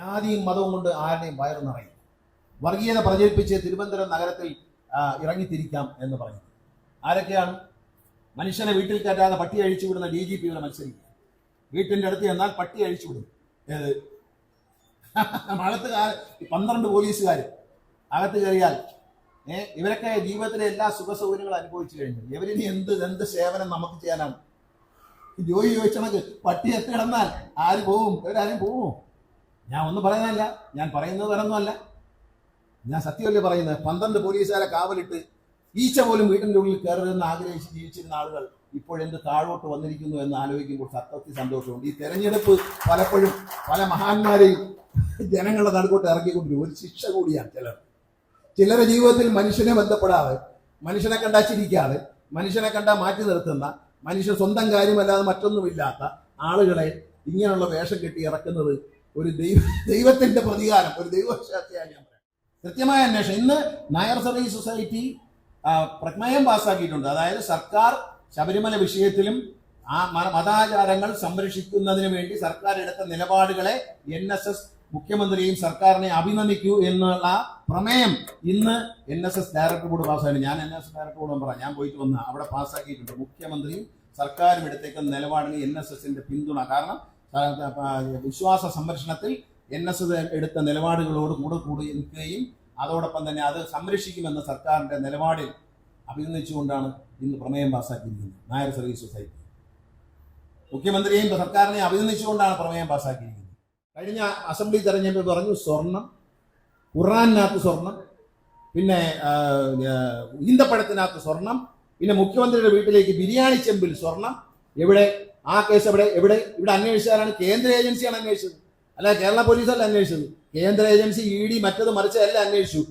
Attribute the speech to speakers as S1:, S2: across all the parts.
S1: ജാതിയും മതവും കൊണ്ട് ആരുടെയും വയറു നിറയും. വർഗീയത പ്രചരിപ്പിച്ച് തിരുവനന്തപുരം നഗരത്തിൽ ഇറങ്ങിത്തിരിക്കാം എന്ന് പറഞ്ഞു. ആരൊക്കെയാണ്? മനുഷ്യനെ വീട്ടിൽ കയറ്റാതെ പട്ടി അഴിച്ചു വിടുന്ന ഡി ജി പിയുടെ മത്സരിക്കുക. വീട്ടിന്റെ അടുത്ത് എന്നാൽ പട്ടി അഴിച്ചു വിടും. ഏത്? മഴത്തുകാർ പന്ത്രണ്ട് പോലീസുകാർ അകത്ത് കയറിയാൽ ഏ ഇവരൊക്കെ ജീവിതത്തിലെ എല്ലാ സുഖ സൗകര്യങ്ങളും അനുഭവിച്ചു കഴിഞ്ഞു. ഇവരിനി എന്ത് എന്ത് സേവനം നമുക്ക് ചെയ്യാനാണ്? ജോലി ചോദിച്ചണക്ക് പട്ടി എത്തി കിടന്നാൽ ആര് പോവും? ഇവരാരും പോവും? ഞാൻ ഒന്നും പറയുന്നതല്ല. ഞാൻ പറയുന്നത് വേറൊന്നുമല്ല. ഞാൻ സത്യമല്ലേ പറയുന്നത്? പന്ത്രണ്ട് പോലീസുകാരെ കാവലിട്ട് ഈച്ച പോലും വീട്ടിന്റെ ഉള്ളിൽ കയറരുതെന്ന് ആഗ്രഹിച്ച് ജീവിച്ചിരുന്ന ആളുകൾ ഇപ്പോഴെന്ത് താഴോട്ട് വന്നിരിക്കുന്നു എന്ന് ആലോചിക്കുമ്പോൾ സത്യത്തിൽ സന്തോഷമുണ്ട്. ഈ തെരഞ്ഞെടുപ്പ് പലപ്പോഴും പല മഹാന്മാരെയും ജനങ്ങളുടെ നടുക്കോട്ട് ഇറക്കിക്കൊണ്ടിരിക്കും ഒരു ശിക്ഷ കൂടിയാണ് ചിലർ. ചിലരുടെ ജീവിതത്തിൽ മനുഷ്യനെ ബന്ധപ്പെടാതെ മനുഷ്യനെ കണ്ടാ ചിരിക്കാതെ മനുഷ്യനെ കണ്ടാ മാറ്റി നിർത്തുന്ന മനുഷ്യൻ സ്വന്തം കാര്യമല്ലാതെ മറ്റൊന്നുമില്ലാത്ത ആളുകളെ ഇങ്ങനെയുള്ള വേഷം കെട്ടി ഇറക്കുന്നത് ഒരു ദൈവ ദൈവത്തിന്റെ പ്രതികാരം ഒരു ദൈവശാസ്ത്രയാണ് ഞാൻ പറയാം. കൃത്യമായ അന്വേഷണം. ഇന്ന് നായർ സർവീസ് സൊസൈറ്റി പ്രമേയം പാസ്സാക്കിയിട്ടുണ്ട്. അതായത് സർക്കാർ ശബരിമല വിഷയത്തിലും ആ മതാചാരങ്ങൾ സംരക്ഷിക്കുന്നതിന് വേണ്ടി സർക്കാർ എടുത്ത നിലപാടുകളെ എൻ എസ് എസ് മുഖ്യമന്ത്രിയും സർക്കാരിനെ അഭിനന്ദിക്കൂ എന്നുള്ള പ്രമേയം ഇന്ന് N S S director board പാസ്സാക്കി ഞാൻ N S S director board പറ ഞാൻ പോയിട്ട് വന്ന അവിടെ പാസ്സാക്കിയിട്ടുണ്ട്. മുഖ്യമന്ത്രിയും സർക്കാരും എടുത്തേക്കുന്ന നിലപാടിന് എൻ എസ് എസിന്റെ പിന്തുണ. കാരണം വിശ്വാസ സംരക്ഷണത്തിൽ എൻ എസ് എടുത്ത നിലപാടുകളോട് കൂടെ കൂടി നിൽക്കുകയും അതോടൊപ്പം തന്നെ അത് സംരക്ഷിക്കുമെന്ന സർക്കാരിന്റെ നിലപാടിൽ അഭിനന്ദിച്ചുകൊണ്ടാണ് ഇന്ന് പ്രമേയം പാസ്സാക്കിയിരിക്കുന്നത് നായർ സർവീസ് സൊസൈറ്റി. മുഖ്യമന്ത്രിയെയും സർക്കാരിനെയും അഭിനന്ദിച്ചുകൊണ്ടാണ് പ്രമേയം പാസ്സാക്കിയിരിക്കുന്നത് കഴിഞ്ഞ അസംബ്ലി തെരഞ്ഞെടുപ്പ് പറഞ്ഞു സ്വർണം ഖുറാനകത്ത് സ്വർണം പിന്നെ ഈന്തപ്പഴത്തിനകത്ത് സ്വർണം പിന്നെ മുഖ്യമന്ത്രിയുടെ വീട്ടിലേക്ക് ബിരിയാണി ചെമ്പിൽ സ്വർണം എവിടെ ആ കേസ് എവിടെ എവിടെ ഇവിടെ അന്വേഷിച്ചാലാണ് കേന്ദ്ര ഏജൻസിയാണ് അന്വേഷിച്ചത്. അല്ല കേരള പോലീസല്ല അന്വേഷിച്ചത്. കേന്ദ്ര ഏജൻസി ഇ ഡി മറ്റത് മറിച്ചതല്ല അന്വേഷിച്ചു.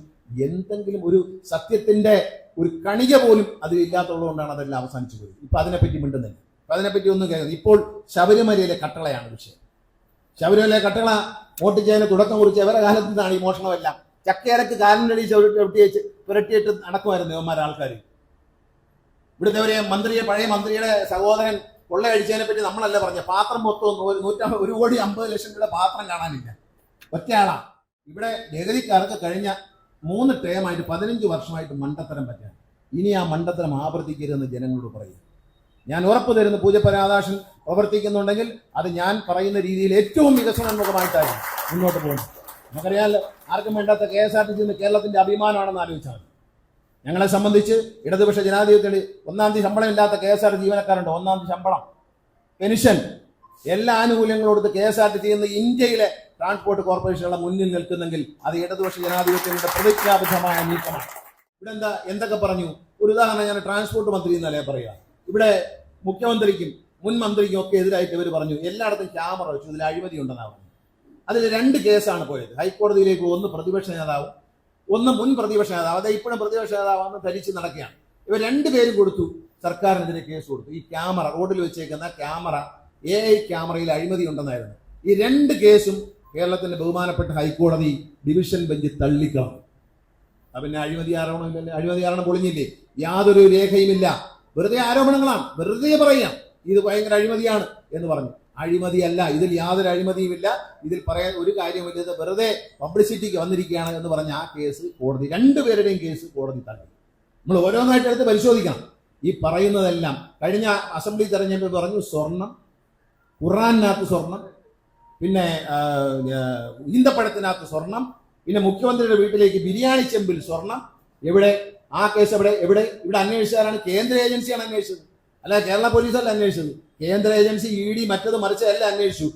S1: എന്തെങ്കിലും ഒരു സത്യത്തിന്റെ ഒരു കണിക പോലും അതിൽ ഇല്ലാത്തതുകൊണ്ടാണ് അതെല്ലാം അവസാനിച്ചു പോയത്. ഇപ്പൊ അതിനെപ്പറ്റി മിണ്ടുന്നില്ല അപ്പൊ അതിനെപ്പറ്റി ഒന്നും കേൾക്കുന്നത് ഇപ്പോൾ ശബരിമലയിലെ കട്ടളയാണ് വിഷയം. ശബരിമലയിലെ കട്ടള വോട്ട് ചെയ്യാൻ തുടക്കം കുറിച്ച് അവരുടെ കാലത്ത് നിന്നാണ് ഈ മോഷണമെല്ലാം. ചക്കയരക്ക് കാലിനടി ചവിട്ടി പുരട്ടിയിട്ട് നടക്കുമായിരുന്നു ഇവന്മാരെ ആൾക്കാർ ഇവിടുത്തെ ഒരു മന്ത്രിയെ പഴയ മന്ത്രിയുടെ സഹോദരൻ കൊള്ളയടിച്ചതിനെ പറ്റി നമ്മളല്ല പറഞ്ഞ? പാത്രം മൊത്തം നൂറ്റ ഒരു കോടി അമ്പത് ലക്ഷം രൂപയുടെ പാത്രം കാണാനില്ല. ഒറ്റയാളാ. ഇവിടെ ലഹരിക്കാർക്ക് കഴിഞ്ഞ മൂന്ന് ടേമായിട്ട് പതിനഞ്ച് വർഷമായിട്ട് മണ്ടത്തരം പറ്റാൻ. ഇനി ആ മണ്ടത്തരം ആവർത്തിക്കരുതെന്ന് ജനങ്ങളോട് പറയും ഞാൻ ഉറപ്പ് തരുന്ന പൂജപരാദാശൻ പ്രവർത്തിക്കുന്നുണ്ടെങ്കിൽ അത് ഞാൻ പറയുന്ന രീതിയിൽ ഏറ്റവും വികസനമുഖമായിട്ടായിരുന്നു മുന്നോട്ട് പോകുന്നത്. നമുക്കറിയാമല്ലോ ആർക്കും വേണ്ടാത്ത K S R T C കേരളത്തിന്റെ അഭിമാനമാണെന്ന് ആലോചിച്ചാൽ മതി. ഞങ്ങളെ സംബന്ധിച്ച് ഇടതുപക്ഷ ജനാധിപത്യത്തിൽ ഒന്നാം തീയതി ശമ്പളം ഇല്ലാത്ത കെ എസ് ആർ ജീവനക്കാരുണ്ട്. ഒന്നാം തീയതി ശമ്പളം. പെൻഷൻ. എല്ലാ ആനുകൂല്യങ്ങളും കൊടുത്ത് കെ എസ് ആർ ടി ചെയ്യുന്ന ഇന്ത്യയിലെ ട്രാൻസ്പോർട്ട് കോർപ്പറേഷനുകളെ മുന്നിൽ നിൽക്കുന്നെങ്കിൽ അത് ഇടതുപക്ഷ ജനാധിപത്യങ്ങളുടെ പ്രതിജ്ഞാബദ്ധമായ നീക്കമാണ്. ഇവിടെ എന്താ എന്തൊക്കെ പറഞ്ഞു? ഒരു ഉദാഹരണം ഞാൻ ട്രാൻസ്പോർട്ട് മന്ത്രി എന്നല്ലേ പറയുക ഇവിടെ മുഖ്യമന്ത്രിക്കും മുൻ മന്ത്രിക്കും ഒക്കെ എതിരായിട്ട് ഇവർ പറഞ്ഞു എല്ലായിടത്തും ക്യാമറ വെച്ചു ഇതിൽ അഴിമതി ഉണ്ടെന്നാണ് അതിൽ രണ്ട് കേസാണ് പോയത്. ഹൈക്കോടതിയിലേക്ക് ഒന്ന് പ്രതിപക്ഷ നേതാവും ഒന്ന് മുൻ പ്രതിപക്ഷ നേതാവ് അതായത് ഇപ്പോഴും പ്രതിപക്ഷ നേതാവെന്ന് ധരിച്ച് നടക്കുകയാണ്. ഇവർ രണ്ടുപേരും കൊടുത്തു സർക്കാരിനെതിരെ കേസ് കൊടുത്തു. ഈ ക്യാമറ റോഡിൽ വെച്ചേക്കുന്ന ക്യാമറ എ ഐ ക്യാമറയിൽ അഴിമതി ഉണ്ടെന്നായിരുന്നു. ഈ രണ്ട് കേസും കേരളത്തിന്റെ ബഹുമാനപ്പെട്ട ഹൈക്കോടതി ഡിവിഷൻ ബെഞ്ച് തള്ളിക്കളഞ്ഞു. പിന്നെ അഴിമതി ആരോപണമില്ലല്ലേ അഴിമതി ആരോപണം പൊളിഞ്ഞില്ലേ? യാതൊരു രേഖയുമില്ല. വെറുതെ ആരോപണങ്ങളാണ്. വെറുതെ പറയാം. ഇത് ഭയങ്കര അഴിമതിയാണ് എന്ന് പറഞ്ഞു. അഴിമതിയല്ല. ഇതിൽ യാതൊരു അഴിമതിയുമില്ല. ഇതിൽ പറയാൻ ഒരു കാര്യമില്ല വെറുതെ പബ്ലിസിറ്റിക്ക് വന്നിരിക്കുകയാണ് എന്ന് പറഞ്ഞ ആ കേസ് കോടതി രണ്ടുപേരുടെയും കേസ് കോടതി തള്ളി. നമ്മൾ ഓരോന്നായിട്ട് എടുത്ത് പരിശോധിക്കണം. ഈ പറയുന്നതെല്ലാം. കഴിഞ്ഞ അസംബ്ലി തെരഞ്ഞെടുപ്പ് പറഞ്ഞു സ്വർണം ഖുറാനകത്ത് സ്വർണം പിന്നെ ഈന്തപ്പഴത്തിനകത്ത് സ്വർണം പിന്നെ മുഖ്യമന്ത്രിയുടെ വീട്ടിലേക്ക് ബിരിയാണി ചെമ്പിൽ സ്വർണം. എവിടെ? ആ കേസ് എവിടെ? എവിടെ? ഇവിടെ അന്വേഷിച്ചാലാണ് കേന്ദ്ര ഏജൻസിയാണ് അന്വേഷിച്ചത്. അല്ല കേരള പോലീസല്ല അന്വേഷിച്ചത്. കേന്ദ്ര ഏജൻസി ഇ ഡി മറ്റത് മറിച്ചതല്ല അന്വേഷിച്ചു.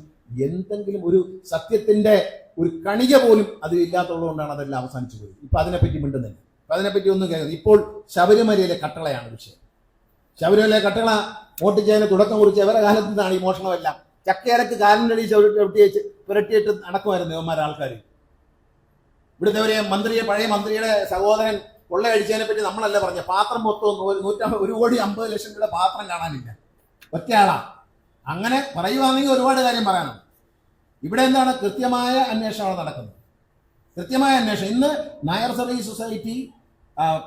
S1: എന്തെങ്കിലും ഒരു സത്യത്തിന്റെ ഒരു കണിക പോലും അത് ഇല്ലാത്തതുകൊണ്ടാണ് അതെല്ലാം അവസാനിച്ചു പോയത്. ഇപ്പൊ അതിനെപ്പറ്റി മിണ്ടുന്നില്ല. അപ്പൊ അതിനെപ്പറ്റി ഒന്നും കേൾക്കുന്നത് ഇപ്പോൾ ശബരിമലയിലെ കട്ടളയാണ് വിഷയം. ശബരിമലയിലെ കട്ടള വോട്ട് ചെയ്യാൻ തുടക്കം കുറിച്ച് അവരുടെ കാലത്ത് നിന്നാണ് ഈ മോഷണമെല്ലാം? ചക്കയരക്ക് കാലിനടി തെളിയിച്ച് ചവിട്ടി വെച്ച് പുരട്ടിയിട്ട് നടക്കുമായിരുന്നു ഇവന്മാർ ആൾക്കാർ ഇവിടുത്തെ ഒരു മന്ത്രിയെ പഴയ മന്ത്രിയുടെ സഹോദരൻ കൊള്ളയടിച്ചതിനെ പറ്റി നമ്മളല്ല പറഞ്ഞ പാത്രം മൊത്തം ഒരു നൂറ്റ ഒരു കോടി അമ്പത് ലക്ഷം രൂപയുടെ പാത്രം കാണാനില്ല. ഒറ്റയാളാ. അങ്ങനെ പറയുവാണെങ്കിൽ ഒരുപാട് കാര്യം പറയാനുണ്ട് ഇവിടെ എന്താണ് കൃത്യമായ അന്വേഷണമാണ് നടക്കുന്നത്? കൃത്യമായ അന്വേഷണം. ഇന്ന് നായർ സർവീസ് സൊസൈറ്റി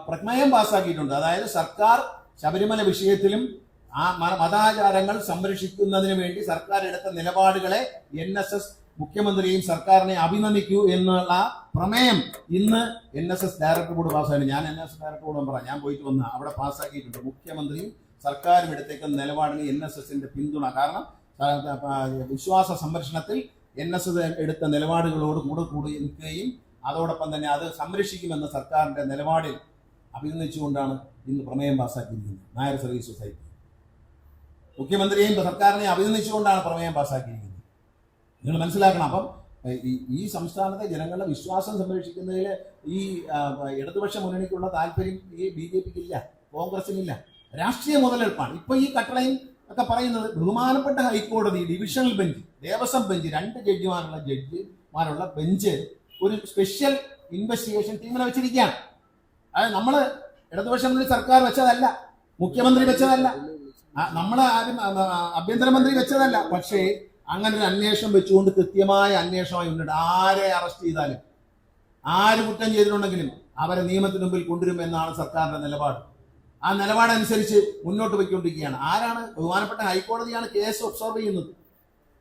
S1: പ്രമേയം പാസ്സാക്കിയിട്ടുണ്ട്. അതായത് സർക്കാർ ശബരിമല വിഷയത്തിലും ആ മതാചാരങ്ങൾ സംരക്ഷിക്കുന്നതിന് വേണ്ടി സർക്കാർ എടുത്ത നിലപാടുകളെ എൻ എസ് എസ് മുഖ്യമന്ത്രിയും സർക്കാരിനെ അഭിനന്ദിക്കൂ എന്നുള്ള പ്രമേയം ഇന്ന് N S S director board പാസ്സായി ഞാൻ എൻ എസ് ഡയറക്ടർ ബോർഡ് മെമ്പറാണ് ഞാൻ പോയിട്ട് വന്ന അവിടെ പാസ്സാക്കിയിട്ടുണ്ട് മുഖ്യമന്ത്രിയും സർക്കാരും എടുത്തേക്കുന്ന നിലപാടിന് എൻ എസ് എസിന്റെ പിന്തുണ. കാരണം വിശ്വാസ സംരക്ഷണത്തിൽ എൻ എസ് എസ് എടുത്ത നിലപാടുകളോട് കൂടെ കൂടി നിൽക്കുകയും അതോടൊപ്പം തന്നെ അത് സംരക്ഷിക്കുമെന്ന സർക്കാരിന്റെ നിലപാടിൽ അഭിനന്ദിച്ചുകൊണ്ടാണ് ഇന്ന് പ്രമേയം പാസ്സാക്കിയിരിക്കുന്നത് നായർ സർവീസ് സൊസൈറ്റി. മുഖ്യമന്ത്രിയെയും സർക്കാരിനെയും അഭിനന്ദിച്ചുകൊണ്ടാണ് പ്രമേയം പാസ്സാക്കിയിരിക്കുന്നത് നിങ്ങൾ മനസ്സിലാക്കണം അപ്പം ഈ സംസ്ഥാനത്തെ ജനങ്ങളുടെ വിശ്വാസം സംരക്ഷിക്കുന്നതിൽ ഈ ഇടതുപക്ഷ മുന്നണിക്കുള്ള താല്പര്യം ഈ ബി ജെ പിക്ക് ഇല്ല കോൺഗ്രസിനില്ല. രാഷ്ട്രീയ മുതലെടുപ്പാണ്. ഇപ്പൊ ഈ കട്ടളയും ഒക്കെ പറയുന്നത് ബഹുമാനപ്പെട്ട ഹൈക്കോടതി ഡിവിഷണൽ ബെഞ്ച് ദേവസ്വം ബെഞ്ച് രണ്ട് ജഡ്ജിമാരുള്ള ജഡ്ജിമാരുള്ള ബെഞ്ച് ഒരു സ്പെഷ്യൽ ഇൻവെസ്റ്റിഗേഷൻ ടീമിനെ വെച്ചിരിക്കുകയാണ്. അതായത് നമ്മൾ ഇടതുപക്ഷ സർക്കാർ വെച്ചതല്ല മുഖ്യമന്ത്രി വെച്ചതല്ല ആ, നമ്മൾ ആരും ആഭ്യന്തരമന്ത്രി വെച്ചതല്ല. പക്ഷേ അങ്ങനെ ഒരു അന്വേഷണം വെച്ചുകൊണ്ട് കൃത്യമായ അന്വേഷണമായി ഉണ്ട്. ആരെ അറസ്റ്റ് ചെയ്താലും ആര് കുറ്റം ചെയ്തിട്ടുണ്ടെങ്കിലും അവരെ നിയമത്തിന് മുമ്പിൽ കൊണ്ടുവരും എന്നാണ് സർക്കാരിന്റെ നിലപാട്. ആ നിലപാടനുസരിച്ച് മുന്നോട്ട് പോയിക്കൊണ്ടിരിക്കുകയാണ്. ആരാണ്? ബഹുമാനപ്പെട്ട ഹൈക്കോടതിയാണ് കേസ് ഒബ്സർവ് ചെയ്യുന്നത്.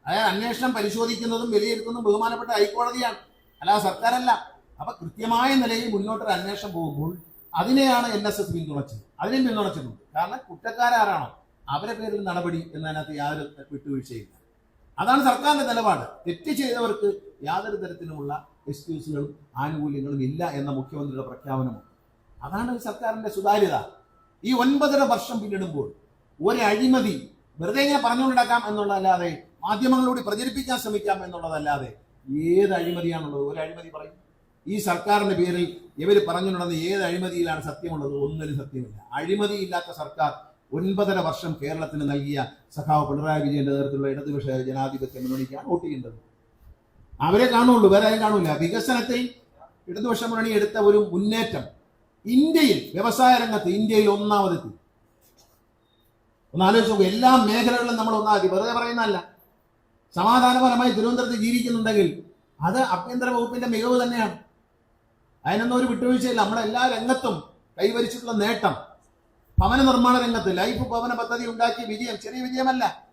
S1: അതായത് അന്വേഷണം പരിശോധിക്കുന്നതും വിലയിരുത്തുന്നതും ബഹുമാനപ്പെട്ട ഹൈക്കോടതിയാണ്. അല്ലാതെ സർക്കാരല്ല. അപ്പൊ കൃത്യമായ നിലയിൽ മുന്നോട്ടൊരു അന്വേഷണം പോകുമ്പോൾ അതിനെയാണ് എൻ എസ് എസ് പിന്തുണച്ചത്. അതിനെയും പിന്തുണച്ചിട്ടുണ്ട്. കാരണം കുറ്റക്കാരാരാണോ? അവരെ പേരിൽ നടപടി എന്നതിനകത്ത് യാതൊരു വിട്ടുവീഴ്ചയില്ല. അതാണ് സർക്കാരിന്റെ നിലപാട്. തെറ്റ് ചെയ്തവർക്ക് യാതൊരു തരത്തിലുമുള്ള എക്സ്ക്യൂസുകളും ആനുകൂല്യങ്ങളും ഇല്ല എന്ന മുഖ്യമന്ത്രിയുടെ പ്രഖ്യാപനമാണ് അതാണ് സർക്കാരിന്റെ സുതാര്യത. ഈ ഒൻപതര വർഷം പിന്നിടുമ്പോൾ ഒരു അഴിമതി വെറുതെ ഇങ്ങനെ പറഞ്ഞുകൊണ്ടാക്കാം എന്നുള്ളതല്ലാതെ മാധ്യമങ്ങളോട് പ്രചരിപ്പിക്കാൻ ശ്രമിക്കാം എന്നുള്ളതല്ലാതെ ഏത് അഴിമതിയാണുള്ളത്? ഒരു അഴിമതി പറയും. ഈ സർക്കാരിന്റെ പേരിൽ ഇവർ പറഞ്ഞുകൊണ്ടെന്ന് ഏത് അഴിമതിയിലാണ് സത്യമുള്ളത്? ഒന്നിനും സത്യമില്ല. അഴിമതിയില്ലാത്ത സർക്കാർ ഒൻപതര വർഷം കേരളത്തിന് നൽകിയ സഖാവ് പിണറായി വിജയന്റെ നേതൃത്വത്തിലുള്ള ഇടതുപക്ഷ ജനാധിപത്യ മുന്നണിക്കാണ് വോട്ട് ചെയ്യേണ്ടത്. അവരെ കാണുള്ളൂ. വേറെ ആരും കാണൂല വികസനത്തിൽ ഇടതുപക്ഷ മുന്നണി എടുത്ത ഒരു മുന്നേറ്റം. ഇന്ത്യയിൽ വ്യവസായ രംഗത്ത് ഇന്ത്യയിൽ ഒന്നാമതെത്തി ഒന്ന് ആലോചിച്ച് നോക്കും എല്ലാ മേഖലകളിലും നമ്മൾ ഒന്നാമതി വെറുതെ പറയുന്നതല്ല. സമാധാനപരമായി തിരുവനന്തപുരത്ത് ജീവിക്കുന്നുണ്ടെങ്കിൽ അത് ആഭ്യന്തര വകുപ്പിന്റെ മികവ് തന്നെയാണ്. അതിനൊന്നും ഒരു വിട്ടുവീഴ്ചയില്ല. നമ്മുടെ എല്ലാ രംഗത്തും കൈവരിച്ചിട്ടുള്ള നേട്ടം. ഭവന നിർമ്മാണ രംഗത്ത് ലൈഫ് ഭവന പദ്ധതി ഉണ്ടാക്കിയ വിജയം ചെറിയ വിജയമല്ല.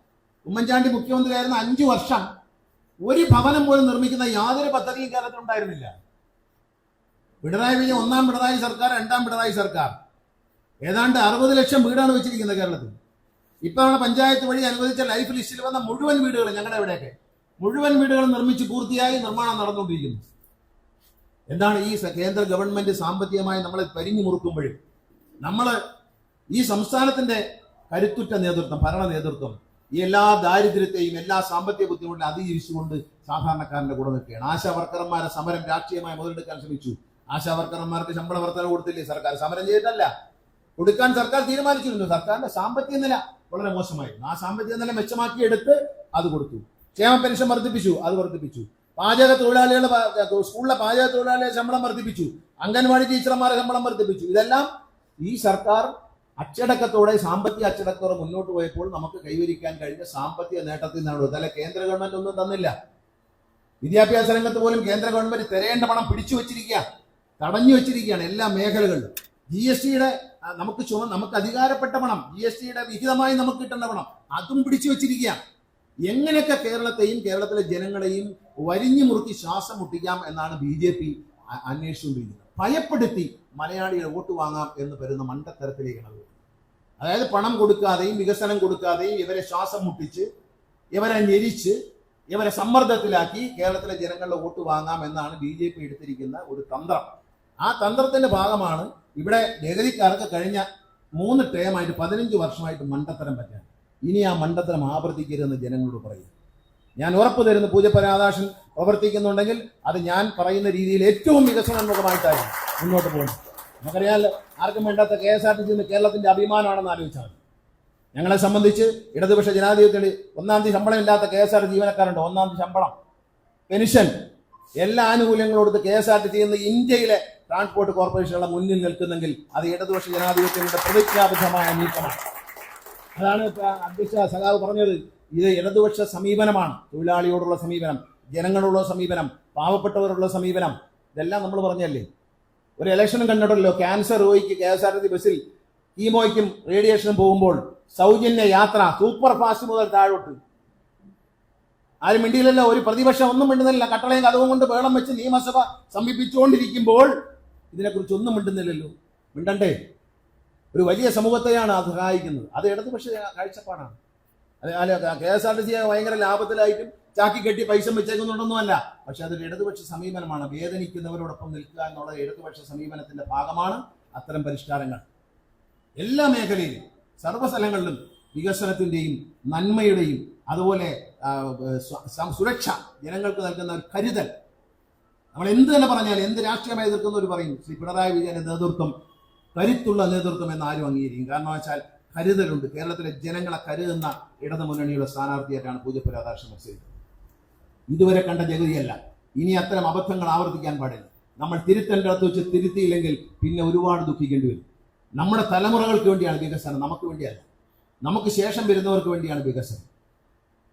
S1: ഉമ്മൻചാണ്ടി മുഖ്യമന്ത്രിയായിരുന്ന അഞ്ചു വർഷം ഒരു ഭവനം പോലും നിർമ്മിക്കുന്ന യാതൊരു പദ്ധതിയും കേരളത്തിൽ ഉണ്ടായിരുന്നില്ല. പിണറായി വിജയൻ ഒന്നാം പിണറായി സർക്കാർ രണ്ടാം പിണറായി സർക്കാർ. ഏതാണ്ട് അറുപത് ലക്ഷം വീടാണ് വെച്ചിരിക്കുന്നത് കേരളത്തിൽ. ഇത്തവണ പഞ്ചായത്ത് വഴി അനുവദിച്ച ലൈഫ് ലിസ്റ്റിൽ വന്ന മുഴുവൻ വീടുകൾ ഞങ്ങളുടെ ഇവിടെയൊക്കെ. മുഴുവൻ വീടുകൾ നിർമ്മിച്ച് പൂർത്തിയായി നിർമ്മാണം നടന്നുകൊണ്ടിരിക്കുന്നു. എന്താണ് ഈ കേന്ദ്ര ഗവൺമെന്റ് സാമ്പത്തികമായി നമ്മളെ പരിഞ്ഞു മുറുക്കുമ്പോഴും നമ്മൾ ഈ സംസ്ഥാനത്തിന്റെ കരുത്തുറ്റ നേതൃത്വം ഭരണ നേതൃത്വം ഈ എല്ലാ ദാരിദ്ര്യത്തെയും എല്ലാ സാമ്പത്തിക ബുദ്ധിമുട്ടിനെ അതിജീവിച്ചുകൊണ്ട് സാധാരണക്കാരന്റെ കൂടെ നിൽക്കുകയാണ്. ആശാ വർക്കർമാരെ സമരം രാഷ്ട്രീയമായി മുതലെടുക്കാൻ ശ്രമിച്ചു. ആശാ വർക്കർമാർക്ക് ശമ്പള വർധന കൊടുത്തില്ലേ സർക്കാർ? സമരം ചെയ്തിട്ടല്ല. കൊടുക്കാൻ സർക്കാർ തീരുമാനിച്ചിരുന്നു. സർക്കാരിന്റെ സാമ്പത്തിക നില വളരെ മോശമായിരുന്നു. ആ സാമ്പത്തിക നില മെച്ചമാക്കിയെടുത്ത് അത് കൊടുത്തു. ക്ഷേമ പെൻഷൻ വർദ്ധിപ്പിച്ചു അത് വർദ്ധിപ്പിച്ചു. പാചക തൊഴിലാളികളുടെ സ്കൂളിലെ പാചക തൊഴിലാളികളുടെ ശമ്പളം വർദ്ധിപ്പിച്ചു. അംഗൻവാടി ടീച്ചർമാരെ ശമ്പളം വർദ്ധിപ്പിച്ചു. ഇതെല്ലാം ഈ സർക്കാർ അച്ചടക്കത്തോടെ സാമ്പത്തിക അച്ചടക്കത്തോടെ മുന്നോട്ട് പോയപ്പോൾ നമുക്ക് കൈവരിക്കാൻ കഴിഞ്ഞ സാമ്പത്തിക നേട്ടത്തിൽ നിന്നാണ് അതല്ല കേന്ദ്ര ഗവൺമെന്റ് ഒന്നും തന്നില്ല. വിദ്യാഭ്യാസ രംഗത്ത് പോലും കേന്ദ്ര ഗവൺമെന്റ് തിരയേണ്ട പണം പിടിച്ചു വെച്ചിരിക്കുക തടഞ്ഞു വെച്ചിരിക്കുകയാണ് എല്ലാ മേഖലകളിലും. ജി എസ് ടിയുടെ നമുക്ക് ചുമ നമുക്ക് അധികാരപ്പെട്ട പണം ജി എസ് ടിയുടെ വിഹിതമായി നമുക്ക് കിട്ടേണ്ട പണം അതും പിടിച്ചു വെച്ചിരിക്കുകയാണ്. എങ്ങനെയൊക്കെ കേരളത്തെയും കേരളത്തിലെ ജനങ്ങളെയും വരിഞ്ഞു മുറുക്കി ശ്വാസം മുട്ടിക്കാം എന്നാണ് ബി ജെ പി അന്വേഷിച്ചുകൊണ്ടിരിക്കുന്നത്. ഭയപ്പെടുത്തി മലയാളികളെ വോട്ട് വാങ്ങാം എന്ന് വരുന്ന മണ്ടത്തരത്തിലേക്കാണ് അത് അതായത് പണം കൊടുക്കാതെയും വികസനം കൊടുക്കാതെയും ഇവരെ ശ്വാസം മുട്ടിച്ച് ഇവരെ ഞെരിച്ച് ഇവരെ സമ്മർദ്ദത്തിലാക്കി കേരളത്തിലെ ജനങ്ങളുടെ വോട്ട് വാങ്ങാം എന്നാണ് ബി ജെ പി എടുത്തിരിക്കുന്ന ഒരു തന്ത്രം. ആ തന്ത്രത്തിന്റെ ഭാഗമാണ് ഇവിടെ ജഗതിക്കാർക്ക് കഴിഞ്ഞ മൂന്ന് ടേമായിട്ട് പതിനഞ്ച് വർഷമായിട്ട് മണ്ടത്തരം പറ്റാൻ. ഇനി ആ മണ്ടത്തരം ആവർത്തിക്കരുതെന്ന് ജനങ്ങളോട് പറയും ഞാൻ ഉറപ്പ് തരുന്ന പൂജപ്പരാദാശൻ പ്രവർത്തിക്കുന്നുണ്ടെങ്കിൽ അത് ഞാൻ പറയുന്ന രീതിയിൽ ഏറ്റവും വികസനോന്മുഖമായിട്ടായിരുന്നു മുന്നോട്ട് പോകുന്നത് നമുക്കറിയാമല്ലോ ആർക്കും വേണ്ടാത്ത K S R T C കേരളത്തിന്റെ അഭിമാനമാണെന്ന് ആലോചിച്ചാൽ ഞങ്ങളെ സംബന്ധിച്ച് ഇടതുപക്ഷ ജനാധിപത്യത്തിൽ ഒന്നാം തീയതി ശമ്പളം ഇല്ലാത്ത കെ എസ് ആർ ജീവനക്കാരുണ്ട്. ഒന്നാം തീയതി ശമ്പളം പെൻഷൻ എല്ലാ ആനുകൂല്യങ്ങളും കൊടുത്ത് K S R T C ഇന്ത്യയിലെ ട്രാൻസ്പോർട്ട് കോർപ്പറേഷനുകളെ മുന്നിൽ നിൽക്കുന്നെങ്കിൽ അത് ഇടതുപക്ഷ ജനാധിപത്യങ്ങളുടെ പ്രതിജ്ഞാബദ്ധമായ നീക്കമാണ്. അതാണ് അധ്യക്ഷ സഖാവ് പറഞ്ഞത്. ഇത് ഇടതുപക്ഷ സമീപനമാണ്. തൊഴിലാളിയോടുള്ള സമീപനം ജനങ്ങളോടുള്ള സമീപനം പാവപ്പെട്ടവരോടുള്ള സമീപനം ഇതെല്ലാം നമ്മൾ പറഞ്ഞല്ലേ? ഒരു ഇലക്ഷനും കണ്ടിട്ടല്ലോ ക്യാൻസർ രോഗിക്ക് കെ എസ് ആർ ടി ബസ്സിൽ കീമോയ്ക്കും റേഡിയേഷനും പോകുമ്പോൾ സൗജന്യ യാത്ര സൂപ്പർ ഫാസ്റ്റ് മുതൽ താഴോട്ട്. ആരും മിണ്ടിയില്ലല്ലോ. ഒരു പ്രതിപക്ഷം ഒന്നും മിണ്ടുന്നില്ല. കട്ടളയും കഥവും കൊണ്ട് വേളം വെച്ച് നിയമസഭ സമീപിച്ചുകൊണ്ടിരിക്കുമ്പോൾ ഇതിനെക്കുറിച്ച് ഒന്നും മിണ്ടുന്നില്ലല്ലോ. മിണ്ടണ്ടേ? ഒരു വലിയ സമൂഹത്തെയാണ് അത് സഹായിക്കുന്നത്. അത് ഇടതുപക്ഷ കാഴ്ചപ്പാടാണ്. അല്ല K S R T C ഭയങ്കര ലാഭത്തിലായിട്ടും ചാക്കി കെട്ടി പൈസ വെച്ചേക്കുന്നുണ്ടൊന്നുമല്ല പക്ഷെ അതൊരു ഇടതുപക്ഷ സമീപനമാണ്. വേദനിക്കുന്നവരോടൊപ്പം നിൽക്കുക എന്നുള്ള ഇടതുപക്ഷ സമീപനത്തിന്റെ ഭാഗമാണ്. അത്തരം പരിഷ്കാരങ്ങൾ. എല്ലാ മേഖലയിലും സർവസ്ഥലങ്ങളിലും വികസനത്തിന്റെയും നന്മയുടെയും അതുപോലെ സുരക്ഷ ജനങ്ങൾക്ക് നൽകുന്ന ഒരു കരുതൽ നമ്മൾ എന്ത് തന്നെ പറഞ്ഞാൽ എന്ത് രാഷ്ട്രീയമായി എതിർക്കുന്നവർ പറയും. ശ്രീ പിണറായി വിജയന്റെ നേതൃത്വം കരുത്തുള്ള നേതൃത്വം എന്ന് ആരും അംഗീകരിക്കും. കാരണം വെച്ചാൽ കരുതലുണ്ട്. കേരളത്തിലെ ജനങ്ങളെ കരുതുന്ന ഇടതു മുന്നണിയുടെ സ്ഥാനാർത്ഥിയായിട്ടാണ് പൂജപ്പ് രാധാകൃഷ്ണൻ മത്സരിക്കുന്നത്. ഇതുവരെ കണ്ട ജഗതിയല്ല. ഇനി അത്തരം അബദ്ധങ്ങൾ ആവർത്തിക്കാൻ പാടില്ല. നമ്മൾ തിരുത്തേണ്ട അടുത്ത് വെച്ച് തിരുത്തിയില്ലെങ്കിൽ പിന്നെ ഒരുപാട് ദുഃഖിക്കേണ്ടി വരും. നമ്മുടെ തലമുറകൾക്ക് വേണ്ടിയാണ് വികസനം. നമുക്ക് വേണ്ടിയല്ല. നമുക്ക് ശേഷം വരുന്നവർക്ക് വേണ്ടിയാണ് വികസനം.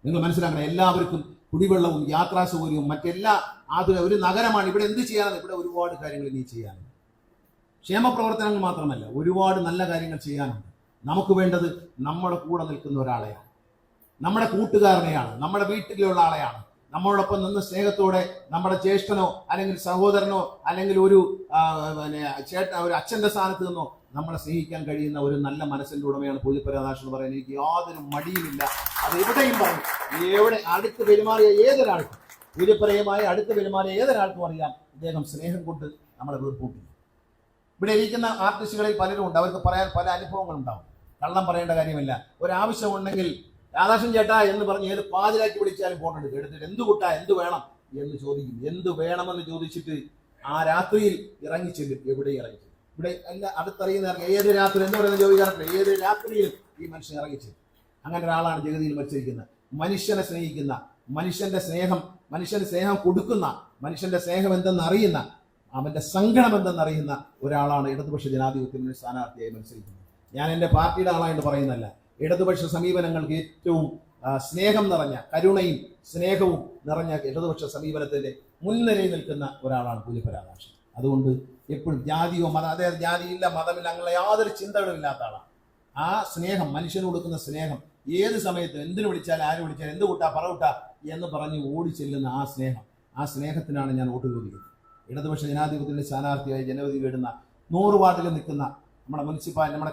S1: നിങ്ങൾ മനസ്സിലാക്കണം. എല്ലാവർക്കും കുടിവെള്ളവും യാത്രാ സൗകര്യവും മറ്റെല്ലാ ആധുനിക ഒരു നഗരമാണ്. ഇവിടെ എന്ത് ചെയ്യാനാണ്? ഇവിടെ ഒരുപാട് കാര്യങ്ങൾ ഇനി ചെയ്യാനുണ്ട്. ക്ഷേമ പ്രവർത്തനങ്ങൾ മാത്രമല്ല ഒരുപാട് നല്ല കാര്യങ്ങൾ ചെയ്യാനുണ്ട്. നമുക്ക് വേണ്ടത് നമ്മുടെ കൂടെ നിൽക്കുന്ന ഒരാളെയാണ്. നമ്മുടെ കൂട്ടുകാരനെയാണ്. നമ്മുടെ വീട്ടിലുള്ള ആളെയാണ്. നമ്മളോടൊപ്പം നിന്ന് സ്നേഹത്തോടെ നമ്മുടെ ജ്യേഷ്ഠനോ അല്ലെങ്കിൽ സഹോദരനോ അല്ലെങ്കിൽ ഒരു ചേട്ട ഒരു അച്ഛന്റെ സ്ഥാനത്ത് നിന്നോ നമ്മളെ സ്നേഹിക്കാൻ കഴിയുന്ന ഒരു നല്ല മനസ്സിന്റെ ഉടമയാണ് പൂജപ്പുര രാധാകൃഷ്ണൻ എന്ന് പറയുന്നത്. എനിക്ക് യാതൊരു മടിയുമില്ല. അത് എവിടെയും പറയും. എവിടെ അടുത്ത് പെരുമാറിയ ഏതൊരാൾക്കും പൂജപ്പുരയുമായി അടുത്ത് പെരുമാറിയ ഏതൊരാൾക്കും അറിയാം ഇദ്ദേഹം സ്നേഹം കൊണ്ട് നമ്മളെ വീർപ്പൂട്ടി ഇവിടെ ഇരിക്കുന്ന ആർട്ടിസ്റ്റുകളിൽ പലരും ഉണ്ട്. അവർക്ക് പറയാൻ പല അനുഭവങ്ങളുണ്ടാവും കള്ളം പറയേണ്ട കാര്യമില്ല. ഒരാവശ്യമുണ്ടെങ്കിൽ രാധാകൃഷ്ണൻ ചേട്ടാ എന്ന് പറഞ്ഞ് ഏത് പാതിരാക്കി വിളിച്ചാലും ഫോൺ എടുക്കും എടുത്തിട്ട് എന്ത് കുട്ടാ? എന്ത് വേണം? എന്ന് ചോദിക്കും. എന്ത് വേണമെന്ന് ചോദിച്ചിട്ട് ആ രാത്രിയിൽ ഇറങ്ങിച്ചെല്ലും. എവിടെ ഇറങ്ങിച്ചെല്ലും. ഇവിടെ അല്ല അടുത്തറിയുന്ന ഏത് രാത്രി എന്ന് പറയുന്ന ചോദിക്കാറില്ല ഏത് രാത്രിയിലും ഈ മനുഷ്യൻ ഇറങ്ങിച്ചു? അങ്ങനെ ഒരാളാണ് ജഗതിയിൽ മത്സരിക്കുന്നത്. മനുഷ്യനെ സ്നേഹിക്കുന്ന മനുഷ്യന്റെ സ്നേഹം മനുഷ്യന് സ്നേഹം കൊടുക്കുന്ന മനുഷ്യന്റെ സ്നേഹം എന്തെന്ന് അറിയുന്ന അവന്റെ സങ്കടം എന്തെന്ന് അറിയുന്ന ഒരാളാണ് ഇടതുപക്ഷ ജനാധിപത്യ മുന്നണി സ്ഥാനാർത്ഥിയായി മത്സരിക്കുന്നത്. ഞാൻ എന്റെ പാർട്ടിയുടെ ആളായിട്ട് പറയുന്നല്ല ഇടതുപക്ഷ സമീപനങ്ങൾക്ക് ഏറ്റവും സ്നേഹം നിറഞ്ഞ കരുണയും സ്നേഹവും നിറഞ്ഞ ഇടതുപക്ഷ സമീപനത്തിന്റെ മുൻനിരയിൽ നിൽക്കുന്ന ഒരാളാണ് പൂജപ്പരാധാകൃഷ്ണൻ അതുകൊണ്ട് എപ്പോഴും ജാതിയോ മത അതായത് ജാതിയില്ല മതമില്ല അങ്ങനെ യാതൊരു ചിന്തകളും ഇല്ലാത്ത ആളാണ് ആ സ്നേഹം മനുഷ്യന് കൊടുക്കുന്ന സ്നേഹം ഏത് സമയത്തും എന്തിനു വിളിച്ചാലും ആര് വിളിച്ചാലും എന്ത് കൂട്ടാ പറ കൂട്ടാ എന്ന് പറഞ്ഞ് ഓടി ചെല്ലുന്ന ആ സ്നേഹം. ആ സ്നേഹത്തിനാണ് ഞാൻ വോട്ട് ചോദിക്കുന്നത്. ഇടതുപക്ഷ ജനാധിപത്യത്തിന്റെ സ്ഥാനാർത്ഥിയായി ജനവധി വേടുന്ന നൂറ് വാർഡിൽ നിൽക്കുന്ന നമ്മുടെ മുനിസിപ്പാൽ നമ്മുടെ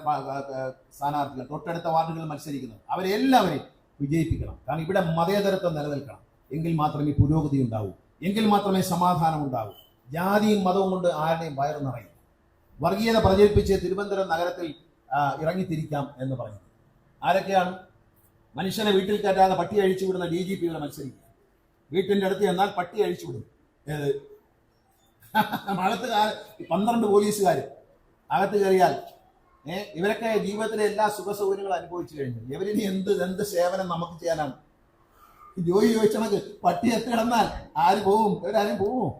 S1: സ്ഥാനാർത്ഥികൾ തൊട്ടടുത്ത വാർഡുകളിൽ മത്സരിക്കുന്നത് അവരെ എല്ലാവരെയും വിജയിപ്പിക്കണം. കാരണം ഇവിടെ മതേതരത്വം നിലനിൽക്കണം. എങ്കിൽ മാത്രമേ പുരോഗതി ഉണ്ടാവൂ. എങ്കിൽ മാത്രമേ സമാധാനം ഉണ്ടാവൂ. ജാതിയും മതവും കൊണ്ട് ആരുടെയും വയറു നിറയും. വർഗീയത പ്രചരിപ്പിച്ച് തിരുവനന്തപുരം നഗരത്തിൽ ഇറങ്ങിത്തിരിക്കാം എന്ന് പറഞ്ഞു. ആരൊക്കെയാണ്? മനുഷ്യനെ വീട്ടിൽ കയറ്റാതെ പട്ടി അഴിച്ചു വിടുന്ന ഡി ജി പിയുടെ മത്സരിക്കുക. വീട്ടിന്റെ അടുത്ത് എന്നാൽ പട്ടി അഴിച്ചു വിടും. ഏത്? മഴത്തുകാർ പന്ത്രണ്ട് പോലീസുകാർ അകത്ത് കയറിയാൽ ഏ ഇവരൊക്കെ ജീവിതത്തിലെ എല്ലാ സുഖ സൗകര്യങ്ങളും അനുഭവിച്ചു കഴിഞ്ഞു. ഇവരിനി എന്ത് എന്ത് സേവനം നമുക്ക് ചെയ്യാനാണ്? ജോലി ചോദിച്ചണക്ക് പട്ടി എത്തി കിടന്നാൽ ആര് പോവും? ഇവരാരും പോവും?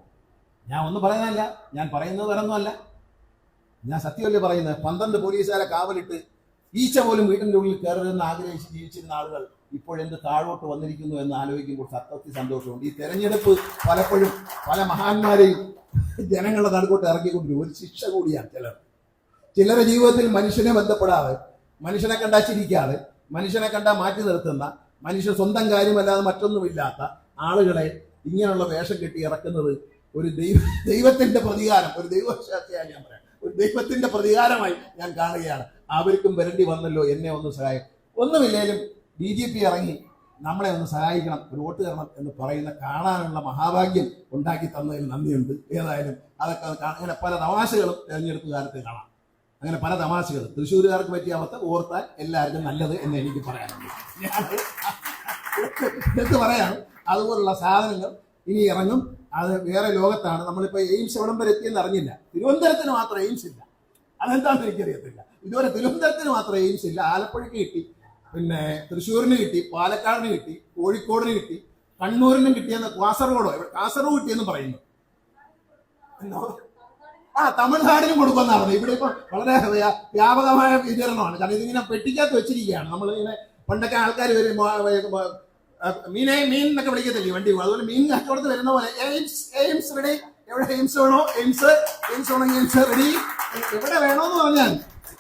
S1: ഞാൻ ഒന്നും പറയുന്നതല്ല. ഞാൻ പറയുന്നത് വേറൊന്നുമല്ല. ഞാൻ സത്യമല്ലേ പറയുന്നത്? പന്ത്രണ്ട് പോലീസുകാരെ കാവലിട്ട് ഈച്ച പോലും വീട്ടിന്റെ ഉള്ളിൽ കയറരുതെന്ന് ആഗ്രഹിച്ച് ജീവിച്ചിരുന്ന ആളുകൾ ഇപ്പോഴെന്ത് താഴോട്ട് വന്നിരിക്കുന്നു എന്ന് ആലോചിക്കുമ്പോൾ സത്യത്തിൽ സന്തോഷമുണ്ട്. ഈ തെരഞ്ഞെടുപ്പ് പലപ്പോഴും പല മഹാന്മാരെയും ജനങ്ങളുടെ നടുക്കോട്ട് ഇറക്കിക്കൊണ്ടിരിക്കും ഒരു ശിക്ഷ കൂടിയാണ് ചിലർ. ചിലരുടെ ജീവിതത്തിൽ മനുഷ്യനെ ബന്ധപ്പെടാതെ മനുഷ്യനെ കണ്ടാ ചിരിക്കാതെ മനുഷ്യനെ കണ്ടാ മാറ്റി നിർത്തുന്ന മനുഷ്യൻ സ്വന്തം കാര്യമല്ലാതെ മറ്റൊന്നുമില്ലാത്ത ആളുകളെ ഇങ്ങനെയുള്ള വേഷം കെട്ടി ഇറക്കുന്നത് ഒരു ദൈവ ദൈവത്തിന്റെ പ്രതികാരം ഒരു ദൈവശാസ്ത്രയായി ഞാൻ പറയാം. ഒരു ദൈവത്തിന്റെ പ്രതികാരമായി ഞാൻ കാണുകയാണ്. അവർക്കും വരണ്ടി വന്നല്ലോ എന്നെ ഒന്ന് സഹായം ഒന്നുമില്ലേലും ബി ജെ പി ഇറങ്ങി നമ്മളെ ഒന്ന് സഹായിക്കണം ഒരു വോട്ട് തരണം എന്ന് പറയുന്ന കാണാനുള്ള മഹാഭാഗ്യം ഉണ്ടാക്കി തന്നതിൽ നന്ദിയുണ്ട്. ഏതായാലും അതൊക്കെ അങ്ങനെ പല തമാശകളും തെരഞ്ഞെടുപ്പ് കാലത്ത് കാണാം. അങ്ങനെ പല തമാശകൾ തൃശ്ശൂരുകാർക്ക് പറ്റിയ അവസ്ഥ ഓർത്താൽ എല്ലാവർക്കും നല്ലത് എന്ന് എനിക്ക് പറയാനുണ്ട്. ഞാൻ എന്ത് പറയാം? അതുപോലുള്ള സാധനങ്ങൾ ഇനി ഇറങ്ങും. അത് വേറെ ലോകത്താണ്. നമ്മളിപ്പോൾ എയിംസ് എവിടം വരെ എത്തിയെന്ന് അറിഞ്ഞില്ല. തിരുവനന്തപുരത്തിന് മാത്രം എയിംസ് ഇല്ല. അതെന്താണെന്ന് എനിക്കറിയത്തില്ല. ഇതുവരെ തിരുവനന്തപുരത്തിന് മാത്രം എയിംസ് ഇല്ല. ആലപ്പുഴയ്ക്ക് കിട്ടി. പിന്നെ തൃശ്ശൂരിന് കിട്ടി പാലക്കാടിന് കിട്ടി കോഴിക്കോടിന് കിട്ടി കണ്ണൂരിനും കിട്ടിയെന്ന് കാസർഗോഡോ? ഇവിടെ കാസർഗോഡ് കിട്ടിയെന്ന് പറയുന്നു. ആ തമിഴ്നാടിനും കൊടുക്കുമെന്നാണ് പറഞ്ഞത്. ഇവിടെ ഇപ്പൊ വളരെ വ്യാ- വ്യാപകമായ വിതരണമാണ്. കാരണം ഇതിങ്ങനെ പെട്ടിക്കകത്ത് വെച്ചിരിക്കുകയാണ്. നമ്മൾ ഇങ്ങനെ പണ്ടൊക്കെ ആൾക്കാർ വരും മീനെ മീൻ എന്നൊക്കെ വിളിക്കത്തില്ലേ വണ്ടി? അതുപോലെ മീൻ കച്ചവടത്ത് വരുന്ന പോലെ എയിംസ് എയിംസ് റെഡി എവിടെ എയിംസ് വേണോ? എയിംസ് എയിംസ് വേണോ എയിംസ് റെഡി എവിടെ വേണോന്ന് പറഞ്ഞാൽ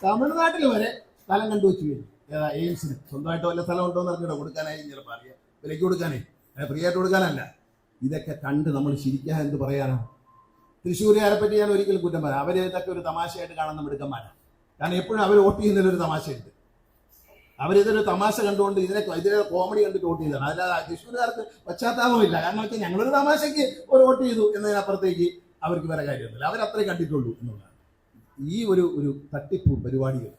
S1: തമിഴ്നാട്ടിൽ വരെ സ്ഥലം കണ്ടു വെച്ച് വരും ഏതാ എയിംസിന്? സ്വന്തമായിട്ട് വല്ല സ്ഥലം ഉണ്ടോ എന്ന് അറിഞ്ഞോ കൊടുക്കാനായി ചിലപ്പോൾ അറിയാം. വിലയ്ക്ക് കൊടുക്കാനേ. ഫ്രീ ആയിട്ട് കൊടുക്കാനല്ല. ഇതൊക്കെ കണ്ട് നമ്മൾ ചിരിക്കാൻ എന്ത് പറയാനാണ് തൃശ്ശൂരുകാരെ പറ്റി ഞാൻ ഒരിക്കലും കുറ്റം പറയാം. അവരെ ഇതൊക്കെ ഒരു തമാശയായിട്ട് കാണുന്ന മിടുക്കന്മാരാണ് കാരണം എപ്പോഴും അവർ വോട്ട് ചെയ്യുന്നതിലൊരു തമാശയുണ്ട്. അവരിതൊരു തമാശ കണ്ടുകൊണ്ട് ഇതിനെ ഇതിനെ കോമഡി കണ്ടിട്ട് വോട്ട് ചെയ്തതാണ്. അല്ലാതെ തൃശ്ശൂരുകാർക്ക് പശ്ചാത്താപമില്ല. കാരണം വെച്ചാൽ ഞങ്ങളൊരു തമാശയ്ക്ക് ഒരു വോട്ട് ചെയ്തു എന്നതിനപ്പുറത്തേക്ക് അവർക്ക് വേറെ കാര്യമൊന്നുമില്ല. അവരത്രേ കണ്ടിട്ടുള്ളൂ എന്നുള്ളതാണ്. ഈ ഒരു ഒരു തട്ടിപ്പ് പരിപാടികൾ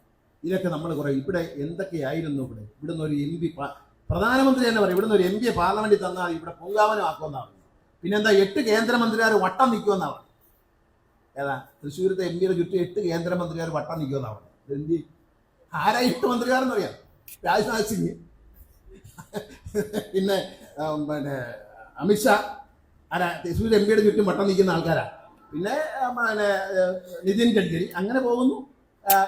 S1: ഇതൊക്കെ നമ്മൾ കുറേ ഇവിടെ എന്തൊക്കെയായിരുന്നു ഇവിടെ? ഇവിടുന്ന് ഒരു എം പി പ്രധാനമന്ത്രി തന്നെ പറയും ഇവിടുന്ന് ഒരു എം പിയെ പാർലമെന്റിൽ തന്നാൽ ഇവിടെ പൊങ്കാവനമാക്കുമെന്നാണ് പിന്നെന്താ എട്ട് കേന്ദ്രമന്ത്രിമാർ വട്ടം നിൽക്കുമെന്നാണ് ഏതാ? തൃശ്ശൂരത്തെ എം പിയുടെ ചുറ്റും എട്ട് കേന്ദ്രമന്ത്രിമാർ വട്ടം നിൽക്കുമെന്നാണ് എന്തി ആരാ എട്ട് മന്ത്രിമാരെന്നറിയാം? രാജ്നാഥ് സിംഗ്. പിന്നെ പിന്നെ അമിത്ഷാ ആരാ? തൃശ്ശൂർ എം പിയുടെ ചുറ്റും വട്ടം നിൽക്കുന്ന ആൾക്കാരാ. പിന്നെ പിന്നെ നിതിൻ ഗഡ്കരി. അങ്ങനെ പോകുന്നു.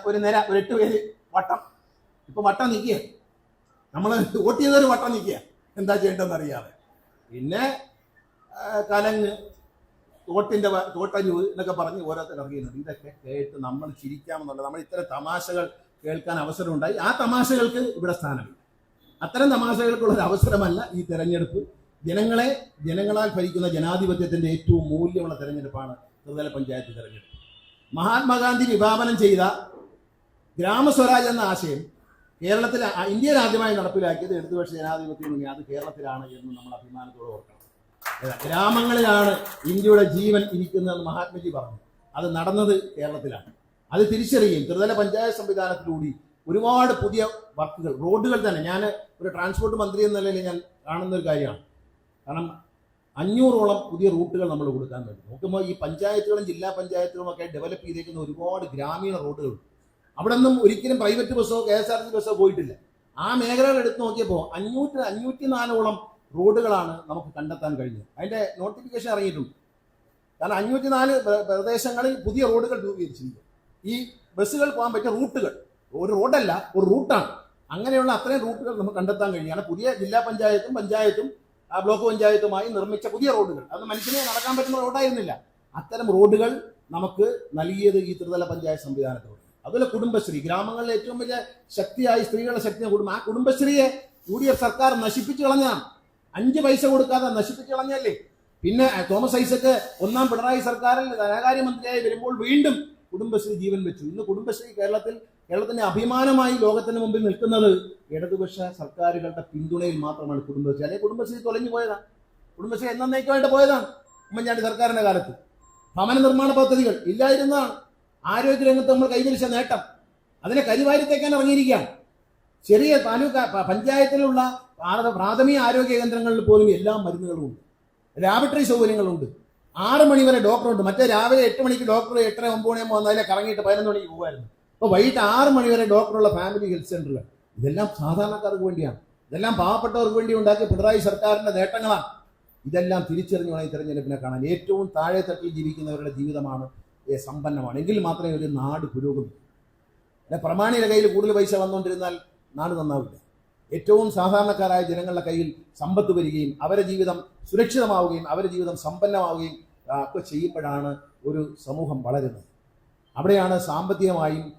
S1: ഒരു നിര ഒരു എട്ട് പേര് വട്ടം. ഇപ്പൊ വട്ടം നിൽക്കുക നമ്മൾ വോട്ട് ചെയ്തൊരു വട്ടം നിൽക്കുക എന്താ ചെയ്യേണ്ടതെന്ന് അറിയാതെ. പിന്നെ കലങ്ങ് തോട്ടിന്റെ തോട്ടഞ്ഞു എന്നൊക്കെ പറഞ്ഞ് ഓരോരുത്തർ ഇറങ്ങിയിട്ടുണ്ട്. ഇതൊക്കെ കേട്ട് നമ്മൾ ചിരിക്കാമെന്നുള്ളത്. നമ്മൾ ഇത്തരം തമാശകൾ കേൾക്കാൻ അവസരമുണ്ടായി. ആ തമാശകൾക്ക് ഇവിടെ സ്ഥാനമില്ല അത്തരം തമാശകൾക്കുള്ള ഒരു അവസരമല്ല ഈ തെരഞ്ഞെടുപ്പ്. ജനങ്ങളെ ജനങ്ങളാൽ ഭരിക്കുന്ന ജനാധിപത്യത്തിന്റെ ഏറ്റവും മൂല്യമുള്ള തെരഞ്ഞെടുപ്പാണ് ത്രിതല പഞ്ചായത്ത് തെരഞ്ഞെടുപ്പ്. മഹാത്മാഗാന്ധി വിഭാവനം ചെയ്ത ഗ്രാമസ്വരാജ് എന്ന ആശയം കേരളത്തിൽ ഇന്ത്യ ഇന്ത്യയിൽ ആദ്യമായി നടപ്പിലാക്കിയത് ഇടതുപക്ഷ ജനാധിപത്യ മുന്നണി അത് കേരളത്തിലാണ് എന്ന് നമ്മൾ അഭിമാനത്തോടെ ഓർക്കണം. ഗ്രാമങ്ങളിലാണ് ഇന്ത്യയുടെ ജീവൻ ഇരിക്കുന്നതെന്ന് മഹാത്മജി പറഞ്ഞു. അത് നടന്നത് കേരളത്തിലാണ്. അത് തിരിച്ചറിയുകയും ത്രിതല പഞ്ചായത്ത് സംവിധാനത്തിലൂടി ഒരുപാട് പുതിയ വർക്കുകൾ റോഡുകൾ തന്നെ. ഞാൻ ഒരു ട്രാൻസ്പോർട്ട് മന്ത്രി എന്ന നിലയിൽ ഞാൻ കാണുന്ന ഒരു കാര്യമാണ്. കാരണം അഞ്ഞൂറോളം പുതിയ റൂട്ടുകൾ നമ്മൾ കൊടുക്കാൻ വേണ്ടി നോക്കുമ്പോൾ ഈ പഞ്ചായത്തുകളും ജില്ലാ പഞ്ചായത്തുകളും ഒക്കെ ഡെവലപ്പ് ചെയ്തേക്കുന്ന ഒരുപാട് ഗ്രാമീണ റോഡുകൾ. അവിടെ നിന്നും ഒരിക്കലും പ്രൈവറ്റ് ബസ്സോ കെ എസ് ആർ ടി ബസ്സോ പോയിട്ടില്ല. ആ മേഖലകൾ എടുത്ത് നോക്കിയപ്പോൾ അഞ്ഞൂറ്റി അഞ്ഞൂറ്റി നാലോളം റോഡുകളാണ് നമുക്ക് കണ്ടെത്താൻ കഴിഞ്ഞത്. അതിന്റെ നോട്ടിഫിക്കേഷൻ ഇറങ്ങിയിട്ടുണ്ട്. കാരണം അഞ്ഞൂറ്റി നാല് പ്രദേശങ്ങളിൽ പുതിയ റോഡുകൾ രൂപീകരിച്ചിരിക്കും ഈ ബസ്സുകൾ പോകാൻ പറ്റിയ റൂട്ടുകൾ. ഒരു റോഡല്ല ഒരു റൂട്ടാണ്. അങ്ങനെയുള്ള അത്രയും റൂട്ടുകൾ നമുക്ക് കണ്ടെത്താൻ കഴിയുകയാണ്. പുതിയ ജില്ലാ പഞ്ചായത്തും പഞ്ചായത്തും ആ ബ്ലോക്ക് പഞ്ചായത്തുമായി നിർമ്മിച്ച പുതിയ റോഡുകൾ. അത് മനുഷ്യനെ നടക്കാൻ പറ്റുന്ന റോഡായിരുന്നില്ല. അത്തരം റോഡുകൾ നമുക്ക് നൽകിയത് ഈ ത്രിതല പഞ്ചായത്ത് സംവിധാനത്തോട്. അതുപോലെ കുടുംബശ്രീ. ഗ്രാമങ്ങളിലെ ഏറ്റവും വലിയ ശക്തിയായി സ്ത്രീകളുടെ ശക്തി കുടുംബം ആ കുടുംബശ്രീയെ യു ഡി എഫ് സർക്കാർ നശിപ്പിച്ചു കളഞ്ഞതാണ്. അഞ്ച് പൈസ കൊടുക്കാതെ നശിപ്പിച്ചു കളഞ്ഞല്ലേ പിന്നെ തോമസ് ഐസക്ക് ഒന്നാം പിണറായി സർക്കാരിൽ ധനകാര്യമന്ത്രിയായി വരുമ്പോൾ വീണ്ടും കുടുംബശ്രീ ജീവൻ വെച്ചു. ഇന്ന് കുടുംബശ്രീ കേരളത്തിൽ കേരളത്തിന്റെ അഭിമാനമായി ലോകത്തിന് മുമ്പിൽ നിൽക്കുന്നത് ഇടതുപക്ഷ സർക്കാരുകളുടെ പിന്തുണയിൽ മാത്രമാണ് കുടുംബശ്രീ. അല്ലെങ്കിൽ കുടുംബശ്രീ തൊലഞ്ഞു പോയതാണ് കുടുംബശ്രീ എന്നേക്കുമായിട്ട് പോയതാണ് ഉമ്മൻചാണ്ടി സർക്കാരിന്റെ കാലത്ത്. ഭവന നിർമ്മാണ പദ്ധതികൾ ഇല്ലായിരുന്ന ആരോഗ്യ രംഗത്ത് നമ്മൾ കൈവരിച്ച നേട്ടം. അതിനെ കരിവാരിത്തേക്കാൻ ഇറങ്ങിയിരിക്കുകയാണ്. ചെറിയ താലൂക്ക് പഞ്ചായത്തിലുള്ള പ്രാഥമിക ആരോഗ്യ കേന്ദ്രങ്ങളിൽ പോലും എല്ലാ മരുന്നുകളും ഉണ്ട്. ലാബറട്ടറി സൗകര്യങ്ങളുണ്ട്. ആറ് മണി വരെ ഡോക്ടറുണ്ട്. മറ്റേ രാവിലെ എട്ട് മണിക്ക് ഡോക്ടർ എട്ടര ഒമ്പത് മണിയാകുമ്പോൾ വന്നാലേ കറങ്ങിയിട്ട് പതിനൊന്ന് മണിക്ക് പോകുമായിരുന്നു അപ്പോൾ വൈകിട്ട് ആറ് മണി വരെ ഡോക്ടറുള്ള ഫാമിലി ഹെൽത്ത് സെന്ററുകൾ. ഇതെല്ലാം സാധാരണക്കാർക്ക് വേണ്ടിയാണ്. ഇതെല്ലാം പാവപ്പെട്ടവർക്ക് വേണ്ടി ഉണ്ടാക്കിയ പിണറായി സർക്കാരിന്റെ നേട്ടങ്ങളാണ്. ഇതെല്ലാം തിരിച്ചറിഞ്ഞു വേണം ഈ തെരഞ്ഞെടുപ്പിനെ കാണാൻ. ഏറ്റവും താഴെ തട്ടിൽ ജീവിക്കുന്നവരുടെ ജീവിതമാണ് സമ്പന്നമാണ്. എങ്കിൽ മാത്രമേ ഒരു നാട് പുരോഗമിക്കൂ. അല്ലെ പ്രമാണിയുടെ കയ്യിൽ കൂടുതൽ പൈസ വന്നുകൊണ്ടിരുന്നാൽ നാട് നന്നാവില്ല. ഏറ്റവും സാധാരണക്കാരായ ജനങ്ങളുടെ കയ്യിൽ സമ്പത്ത് വരികയും അവരുടെ ജീവിതം സുരക്ഷിതമാവുകയും അവരുടെ ജീവിതം സമ്പന്നമാവുകയും ഒക്കെ ചെയ്യുമ്പോഴാണ് ഒരു സമൂഹം വളരുന്നത്. അവിടെയാണ് സാമ്പത്തികമായും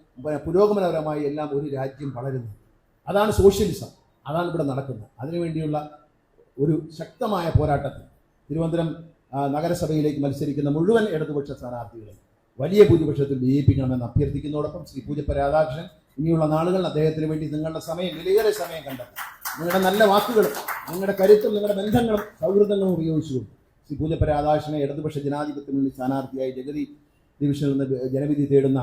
S1: പുരോഗമനപരമായും എല്ലാം ഒരു രാജ്യം വളരുന്നത്. അതാണ് സോഷ്യലിസം. അതാണ് ഇവിടെ നടക്കുന്നത്. അതിനുവേണ്ടിയുള്ള ഒരു ശക്തമായ പോരാട്ടത്തിൽ തിരുവനന്തപുരം നഗരസഭയിലേക്ക് മത്സരിക്കുന്ന മുഴുവൻ ഇടതുപക്ഷ സ്ഥാനാർത്ഥികളെ വലിയ ഭൂരിപക്ഷത്തിൽ വിജയിപ്പിക്കണമെന്ന് അഭ്യർത്ഥിക്കുന്നതോടൊപ്പം ശ്രീ പൂജപ്പ രാധാകൃഷ്ണൻ ഇനിയുള്ള നാളുകൾ അദ്ദേഹത്തിന് വേണ്ടി നിങ്ങളുടെ സമയം വിലയേറെ സമയം കണ്ടെത്തും. നിങ്ങളുടെ നല്ല വാക്കുകളും നിങ്ങളുടെ കരുത്തും നിങ്ങളുടെ ബന്ധങ്ങളും സൗഹൃദങ്ങളും ഉപയോഗിച്ചുകൊണ്ട് ശ്രീ പൂജപ്പ രാധാകൃഷ്ണനെ ഇടതുപക്ഷ ജനാധിപത്യത്തിനുള്ളിൽ സ്ഥാനാർത്ഥിയായി ജഗതി ഡിവിഷനിൽ നിന്ന് ജനവിധി തേടുന്ന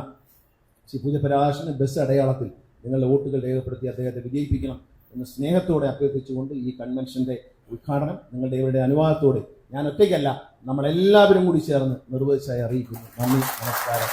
S1: ശ്രീ പൂജപ്പ രാധാകൃഷ്ണൻ ബസ് അടയാളത്തിൽ നിങ്ങളുടെ വോട്ടുകൾ രേഖപ്പെടുത്തി അദ്ദേഹത്തെ വിജയിപ്പിക്കണം എന്ന് സ്നേഹത്തോടെ അഭ്യർത്ഥിച്ചുകൊണ്ട് ഈ കൺവെൻഷന്റെ ഉദ്ഘാടനം നിങ്ങളുടെ ഇവരുടെ അനുവാദത്തോടെ ഞാൻ ഒറ്റയ്ക്കല്ല നമ്മളെല്ലാവരും കൂടി ചേർന്ന് നിർവഹിച്ചായി അറിയിക്കുന്നു. നന്ദി നമസ്കാരം.